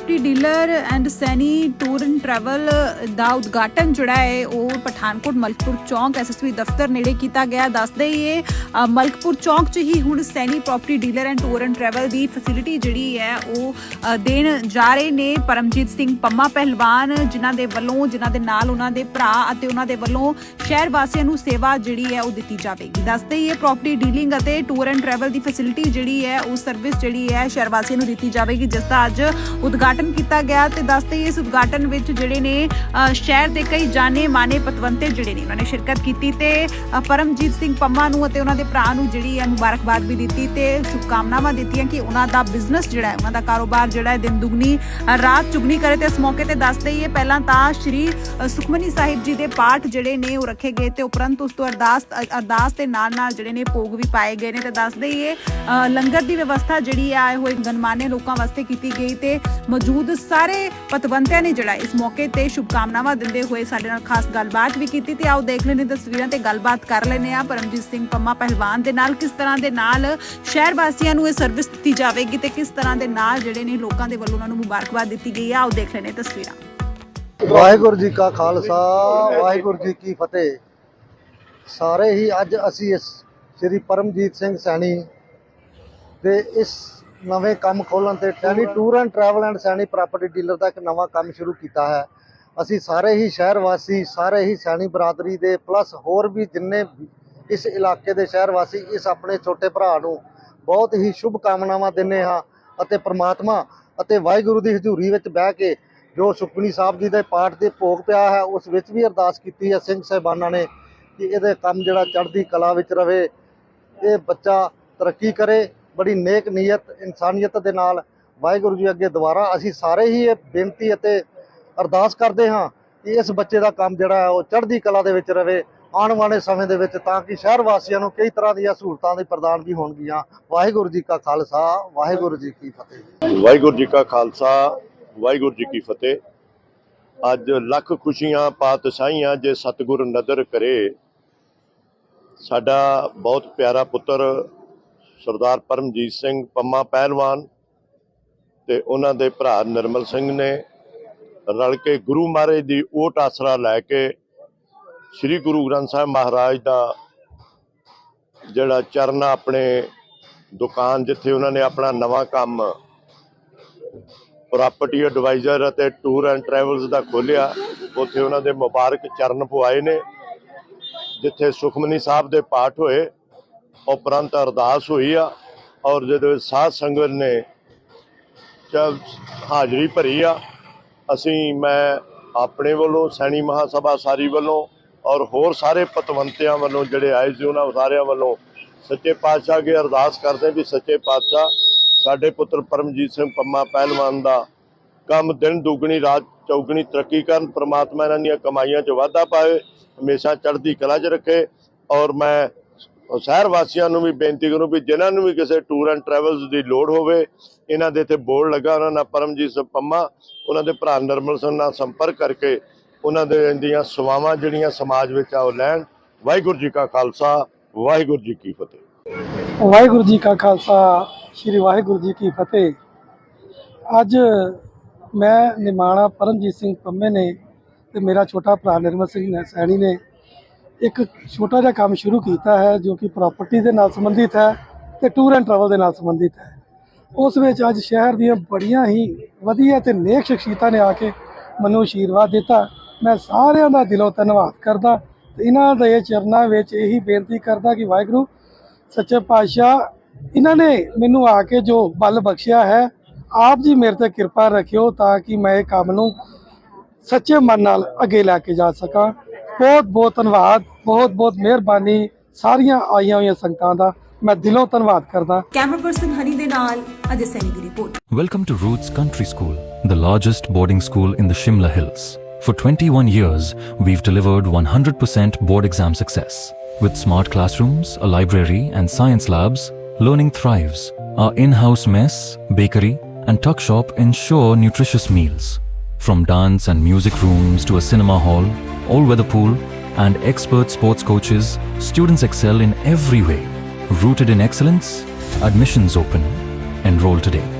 Property dealer and Saini tour and travel ਦਾ ਉਦਘਾਟਨ ਜਿਹੜਾ ਹੈ, ਉਹ ਪਠਾਨਕੋਟ ਮਲਕਪੁਰ ਚੌਂਕ ਐਸਐਸਪੀ ਦਫ਼ਤਰ ਨੇੜੇ ਕੀਤਾ ਗਿਆ। ਦੱਸਦੇ ਹੀ ਇਹ ਮਲਕਪੁਰ ਚੌਂਕ 'ਚ ਹੀ ਹੁਣ Saini property dealer and tour and travel the facility ਜਿਹੜੀ ਹੈ, ਉਹ ਦੇਣ ਜਾ ਰਹੇ ਨੇ। ਪਰਮਜੀਤ ਸਿੰਘ ਪੰਮਾ ਪਹਿਲਵਾਨ, ਜਿਨ੍ਹਾਂ ਦੇ ਵੱਲੋਂ, ਜਿਨ੍ਹਾਂ ਦੇ ਨਾਲ ਉਹਨਾਂ ਦੇ ਭਰਾ ਅਤੇ ਉਹਨਾਂ ਦੇ ਵੱਲੋਂ ਸ਼ਹਿਰ ਵਾਸੀਆਂ ਨੂੰ ਸੇਵਾ ਜਿਹੜੀ ਹੈ, ਉਹ ਦਿੱਤੀ ਜਾਵੇਗੀ। ਦੱਸਦੇ ਹੀ ਇਹ ਪ੍ਰਾਪਰਟੀ ਡੀਲਿੰਗ ਅਤੇ ਟੂਰ ਐਂਡ ਟਰੈਵਲ ਦੀ ਫੈਸਿਲਿਟੀ ਜਿਹੜੀ ਹੈ, ਉਹ ਸਰਵਿਸ ਜਿਹੜੀ ਹੈ, ਸ਼ਹਿਰ ਵਾਸੀਆਂ ਨੂੰ ਦਿੱਤੀ ਜਾਵੇਗੀ, ਜਿਸ ਦਾ ਅੱਜ ਉਦਘਾਟਨ ਕੀਤਾ ਗਿਆ ਤੇ ਦੱਸਦੇ ਹੀ ਇਸ ਉਦਘਾਟਨ ਵਿੱਚ ਜਿਹੜੇ ਨੇ ਅ, ਸ਼ਹਿਰ ਦੇ ਕਈ ਜਾਣੇ ਮਾਨੇ ਪਤਵੰਤੇ ਜਿਹੜੇ ਨੇ ਉਹਨਾਂ ਨੇ ਸ਼ਿਰਕਤ ਕੀਤੀ ਤੇ ਪਰਮਜੀਤ ਸਿੰਘ ਪੰਮਾ ਨੂੰ ਅਤੇ ਉਹਨਾਂ ਦੇ ਭਰਾ ਨੂੰ ਜਿਹੜੀ ਹੈ ਮੁਬਾਰਕਬਾਦ ਵੀ ਦਿੱਤੀ ਤੇ ਸ਼ੁਭਕਾਮਨਾਵਾਂ ਦਿੱਤੀਆਂ ਕਿ ਉਹਨਾਂ ਦਾ ਬਿਜ਼ਨਸ ਜਿਹੜਾ ਹੈ ਉਹਨਾਂ ਦਾ ਕਾਰੋਬਾਰ ਜਿਹੜਾ ਹੈ ਦਿਨ ਦੁਗਣੀ ਰਾਤ ਚੁਗਣੀ ਕਰੇ ਤੇ ਇਸ ਮੌਕੇ ਤੇ ਦੱਸਦੇ ਹੀ ਪਹਿਲਾਂ ਤਾਂ ਸ਼੍ਰੀ ਸੁਖਮਨੀ ਸਾਹਿਬ ਜੀ ਦੇ ਪਾਠ ਜਿਹੜੇ ਨੇ ਉਹ ਰੱਖੇ ਗਏ ਤੇ ਉਪਰੰਤ ਉਸ ਤੋਂ ਅਰਦਾਸ ਅਰਦਾਸ ਦੇ ਨਾਲ ਨਾਲ ਜਿਹੜੇ ਨੇ ਭੋਗ ਵੀ ਪਾਏ ਗਏ ਨੇ ਤੇ ਦੱਸਦੇ ਹੀ ਇਹ ਲੰਗਰ ਦੀ ਵਿਵਸਥਾ ਜਿਹੜੀ ਹੈ ਆਏ ਹੋਏ ਗਨਮਾਨੇ ਲੋਕਾਂ ਵਾਸਤੇ ਕੀਤੀ ਗਈ ਤੇ ਮੌਜੂਦ ਸਾਰੇ ਪਤਵੰਤਿਆਂ ਨੇ ਜਿਹੜਾ ਇਸ ਮੌਕੇ ਤੇ ਸ਼ੁਭਕਾਮਨਾਵਾਂ ਦਿੰਦੇ ਹੋਏ ਸਾਡੇ ਨਾਲ ਖਾਸ ਗੱਲਬਾਤ ਵੀ ਕੀਤੀ ਤੇ ਆਓ ਦੇਖ ਲੈਣੇ ਤਸਵੀਰਾਂ ਤੇ ਗੱਲਬਾਤ ਕਰ ਲੈਨੇ ਆ ਪਰਮਜੀਤ ਸਿੰਘ ਪੰਮਾ ਪਹਿਲਵਾਨ ਦੇ ਨਾਲ ਕਿਸ ਤਰ੍ਹਾਂ ਦੇ ਨਾਲ ਸ਼ਹਿਰ ਵਾਸੀਆਂ ਨੂੰ ਇਹ ਸਰਵਿਸ ਦਿੱਤੀ ਜਾਵੇਗੀ ਤੇ ਕਿਸ ਤਰ੍ਹਾਂ ਦੇ ਨਾਲ ਜਿਹੜੇ ਨੇ ਲੋਕਾਂ ਦੇ ਵੱਲੋਂ ਉਹਨਾਂ ਨੂੰ ਮੁਬਾਰਕਬਾਦ ਦਿੱਤੀ ਗਈ ਹੈ? ਆਓ ਦੇਖ ਲੈਣੇ ਤਸਵੀਰਾਂ। ਵਾਹਿਗੁਰੂ ਜੀ ਕਾ ਖਾਲਸਾ, ਵਾਹਿਗੁਰੂ ਜੀ ਕੀ ਫਤਿਹ। ਸਾਰੇ ਹੀ ਅੱਜ ਅਸੀਂ ਇਸ ਸ੍ਰੀ ਪਰਮਜੀਤ ਸਿੰਘ ਸੈਣੀ ਦੇ ਇਸ ਨਵੇਂ ਕੰਮ ਖੋਲਣ ਤੇ ਟੈਨੀ tour and travel and Saini property dealer ਦਾ ਇੱਕ ਨਵਾਂ ਕੰਮ ਸ਼ੁਰੂ ਕੀਤਾ ਹੈ। ਅਸੀਂ ਸਾਰੇ ਹੀ ਸ਼ਹਿਰ ਵਾਸੀ ਸਾਰੇ ਹੀ ਸੈਣੀ ਬਰਾਦਰੀ ਦੇ ਪਲੱਸ ਹੋਰ ਵੀ ਜਿੰਨੇ ਇਸ ਇਲਾਕੇ ਦੇ ਸ਼ਹਿਰ ਵਾਸੀ ਇਸ ਆਪਣੇ ਛੋਟੇ ਭਰਾ ਨੂੰ ਬਹੁਤ ਹੀ ਸ਼ੁਭ ਕਾਮਨਾਵਾਂ ਦਿੰਦੇ ਹਾਂ ਅਤੇ ਪ੍ਰਮਾਤਮਾ ਅਤੇ ਵਾਹਿਗੁਰੂ ਦੀ ਹਜ਼ੂਰੀ ਵਿੱਚ ਬਹਿ ਕੇ ਜੋ ਸੁਖਮਨੀ ਸਾਹਿਬ ਜੀ ਦੇ ਪਾਠ ਦੇ ਭੋਗ ਪਿਆ ਹੈ, ਉਸ ਵਿੱਚ ਵੀ ਅਰਦਾਸ ਕੀਤੀ ਹੈ ਸਿੰਘ ਸਾਹਿਬਾਨਾਂ ਨੇ ਕਿ ਇਹਦੇ ਕੰਮ ਜਿਹੜਾ ਚੜ੍ਹਦੀ ਕਲਾ ਵਿੱਚ ਰਵੇ, ਇਹ ਬੱਚਾ ਤਰੱਕੀ ਕਰੇ ਬੜੀ ਨੇਕ ਨੀਅਤ ਇਨਸਾਨੀਅਤ ਦੇ ਨਾਲ ਵਾਹਿਗੁਰੂ ਜੀ ਅੱਗੇ ਦੁਬਾਰਾ ਅਸੀਂ ਸਾਰੇ ਹੀ ਇਹ ਬੇਨਤੀ ਅਤੇ ਅਰਦਾਸ ਕਰਦੇ ਹਾਂ ਕਿ ਇਸ ਬੱਚੇ ਦਾ ਕੰਮ ਜਿਹੜਾ ਉਹ ਚੜ੍ਹਦੀ ਕਲਾ ਦੇ ਵਿੱਚ ਰਵੇ, ਆਉਣ ਵਾਲੇ ਸਮੇਂ ਦੇ ਵਿੱਚ ਤਾਂ ਕਿ ਸ਼ਹਿਰ ਵਾਸੀਆਂ ਨੂੰ ਕਈ ਤਰ੍ਹਾਂ ਦੀਆਂ ਸਹੂਲਤਾਂ ਦੀ ਪ੍ਰਦਾਨ ਵੀ ਹੋਣਗੀਆਂ। ਵਾਹਿਗੁਰੂ ਜੀ ਕਾ ਖਾਲਸਾ, ਵਾਹਿਗੁਰੂ ਜੀ ਕੀ ਫਤਿਹ। ਵਾਹਿਗੁਰੂ ਜੀ ਕਾ ਖਾਲਸਾ, ਵਾਹਿਗੁਰੂ ਜੀ ਕੀ ਫਤਿਹ। ਅੱਜ ਲੱਖ ਖੁਸ਼ੀਆਂ, ਪਾਤਸ਼ਾਹੀਆਂ ਜੇ ਸਤਿਗੁਰ ਨਦਰ ਕਰੇ, ਸਾਡਾ ਬਹੁਤ ਪਿਆਰਾ ਪੁੱਤਰ ਸਰਦਾਰ ਪਰਮਜੀਤ ਸਿੰਘ ਪੰਮਾ ਪਹਿਲਵਾਨ ਤੇ ਉਹਨਾਂ ਦੇ ਭਰਾ ਨਿਰਮਲ ਸਿੰਘ ਨੇ ਰਲ ਕੇ ਗੁਰੂ ਮਹਾਰਾਜ ਦੀ ਓਟ ਆਸਰਾ ਲੈ ਕੇ ਸ੍ਰੀ ਗੁਰੂ ਗ੍ਰੰਥ ਸਾਹਿਬ ਮਹਾਰਾਜ ਦਾ ਜਿਹੜਾ ਚਰਨ ਆਪਣੇ ਦੁਕਾਨ ਜਿੱਥੇ ਉਹਨਾਂ ਨੇ ਆਪਣਾ ਨਵਾਂ ਕੰਮ ਪ੍ਰਾਪਰਟੀ ਐਡਵਾਈਜ਼ਰ ਅਤੇ ਟੂਰ ਐਂਡ ਟਰੈਵਲਸ ਦਾ ਖੋਲਿਆ ਉੱਥੇ ਉਹਨਾਂ ਦੇ ਮੁਬਾਰਕ ਚਰਨ ਪਵਾਏ ਨੇ, ਜਿੱਥੇ ਸੁਖਮਨੀ ਸਾਹਿਬ ਦੇ ਪਾਠ ਹੋਏ। ਉਪਰੰਤ ਅਰਦਾਸ ਹੋਈ ਆ ਔਰ ਜਦੋਂ ਵਿੱਚ ਸਾਧ ਸੰਗਤ ਨੇ ਚ ਹਾਜ਼ਰੀ ਭਰੀ ਆ। ਅਸੀਂ, ਮੈਂ ਆਪਣੇ ਵੱਲੋਂ, ਸੈਣੀ ਮਹਾਸਭਾ ਸਾਰੀ ਵੱਲੋਂ ਔਰ ਹੋਰ ਸਾਰੇ ਪਤਵੰਤਿਆਂ ਵੱਲੋਂ ਜਿਹੜੇ ਆਏ ਸੀ, ਉਹਨਾਂ ਸਾਰਿਆਂ ਵੱਲੋਂ ਸੱਚੇ ਪਾਤਸ਼ਾਹ ਅੱਗੇ ਅਰਦਾਸ ਕਰਦੇ ਵੀ ਸੱਚੇ ਪਾਤਸ਼ਾਹ ਸਾਡੇ ਪੁੱਤਰ ਪਰਮਜੀਤ ਸਿੰਘ ਪੰਮਾ ਪਹਿਲਵਾਨ ਦਾ ਕੰਮ ਦਿਨ ਦੁੱਗਣੀ, ਰਾਤ ਚੌਗਣੀ ਤਰੱਕੀ ਕਰਨ, ਪ੍ਰਮਾਤਮਾ ਇਹਨਾਂ ਦੀਆਂ ਕਮਾਈਆਂ 'ਚ ਵਾਧਾ ਪਾਵੇ, ਹਮੇਸ਼ਾ ਚੜ੍ਹਦੀ ਕਲਾ 'ਚ ਰੱਖੇ ਔਰ ਮੈਂ ਸ਼ਹਿਰ ਵਾਸੀਆਂ ਨੂੰ ਵੀ ਬੇਨਤੀ ਕਰੂੰ ਵੀ ਜਿਨ੍ਹਾਂ ਨੂੰ ਵੀ ਕਿਸੇ ਟੂਰ ਐਂਡ ਟਰੈਵਲਸ ਦੀ ਲੋੜ ਹੋਵੇ, ਇਹਨਾਂ ਦੇ ਇੱਥੇ ਬੋਰਡ ਲੱਗਾ ਉਹਨਾਂ ਨਾਲ ਪਰਮਜੀਤ ਸਿੰਘ ਪੰਮਾ, ਉਹਨਾਂ ਦੇ ਭਰਾ ਨਰਮਲ ਸਿੰਘ ਨਾਲ ਸੰਪਰਕ ਕਰਕੇ ਉਹਨਾਂ ਦੇ ਦੀਆਂ ਸੇਵਾਵਾਂ ਜਿਹੜੀਆਂ ਸਮਾਜ ਵਿੱਚ ਆ ਉਹ ਲੈਣ। ਵਾਹਿਗੁਰੂ ਜੀ ਕਾ ਖਾਲਸਾ, ਵਾਹਿਗੁਰੂ ਜੀ ਕੀ ਫਤਿਹ। ਵਾਹਿਗੁਰੂ ਜੀ ਕਾ ਖਾਲਸਾ, ਸ੍ਰੀ ਵਾਹਿਗੁਰੂ ਜੀ ਕੀ ਫਤਿਹ। ਅੱਜ ਮੈਂ ਨਿਮਾਣਾ ਪਰਮਜੀਤ ਸਿੰਘ ਪੰਮੇ ਨੇ ਤੇ ਮੇਰਾ ਛੋਟਾ ਭਰਾ ਨਿਰਮਲ ਸਿੰਘ ਨੇ- ਸੈਣੀ ਨੇ ਇੱਕ ਛੋਟਾ ਜਿਹਾ ਕੰਮ ਸ਼ੁਰੂ ਕੀਤਾ ਹੈ ਜੋ ਕਿ ਪ੍ਰਾਪਰਟੀ ਦੇ ਨਾਲ ਸੰਬੰਧਿਤ ਹੈ ਤੇ ਟੂਰ ਐਂਡ ਟਰੈਵਲ ਦੇ ਨਾਲ ਸੰਬੰਧਿਤ ਹੈ। ਉਸ ਵਿੱਚ ਅੱਜ ਸ਼ਹਿਰ ਦੀਆਂ ਬੜੀਆਂ ਹੀ ਵਧੀਆ ਤੇ ਨੇਕ ਸ਼ਖਸੀਅਤਾਂ ਨੇ ਆ ਕੇ ਮੈਨੂੰ ਆਸ਼ੀਰਵਾਦ ਦਿੱਤਾ। ਮੈਂ ਸਾਰਿਆਂ ਦਾ ਦਿਲੋਂ ਧੰਨਵਾਦ ਕਰਦਾ ਤੇ ਇਹਨਾਂ ਦੇ ਚਰਨਾਂ ਵਿੱਚ ਇਹੀ ਬੇਨਤੀ ਕਰਦਾ ਕਿ ਵਾਹਿਗੁਰੂ, ਸੱਚੇ ਪਾਤਸ਼ਾਹ, ਇਹਨਾਂ ਨੇ ਮੈਨੂੰ ਆ ਕੇ ਜੋ ਬਲ ਬਖਸ਼ਿਆ ਹੈ, ਆਪ ਜੀ ਮੇਰੇ ਤੇ ਕਿਰਪਾ ਰੱਖਿਓ ਤਾਂ ਕਿ ਮੈਂ ਇਹ ਕੰਮ ਨੂੰ ਸੱਚੇ ਮਨ ਨਾਲ ਅੱਗੇ ਲੈ ਕੇ ਜਾ ਸਕਾਂ। ਬਹੁਤ ਬਹੁਤ ਧੰਨਵਾਦ ਬਹੁਤ ਬਹੁਤ ਮਿਹਰਬਾਨੀ ਸਾਰੀਆਂ ਆਈਆਂ ਹੋਈਆਂ ਸੰਗਤਾਂ ਦਾ ਮੈਂ ਦਿਲੋਂ ਧੰਨਵਾਦ ਕਰਦਾ ਕੈਮਰਾ ਪਰਸਨ ਹਨੀ ਦੇ ਨਾਲ ਅਜੇ ਸੈਨੀ ਦੀ report Welcome to Roots Country School, the largest boarding school in the Shimla Hills. For 21 years, we've delivered 100% board exam success. With smart classrooms, a library, and science labs, learning thrives. Our in house mess, bakery, and tuck shop ensure nutritious meals. From dance and music rooms to a cinema hall, all weather pool, and expert sports coaches, students excel in every way. Rooted in excellence, admissions open. Enroll today.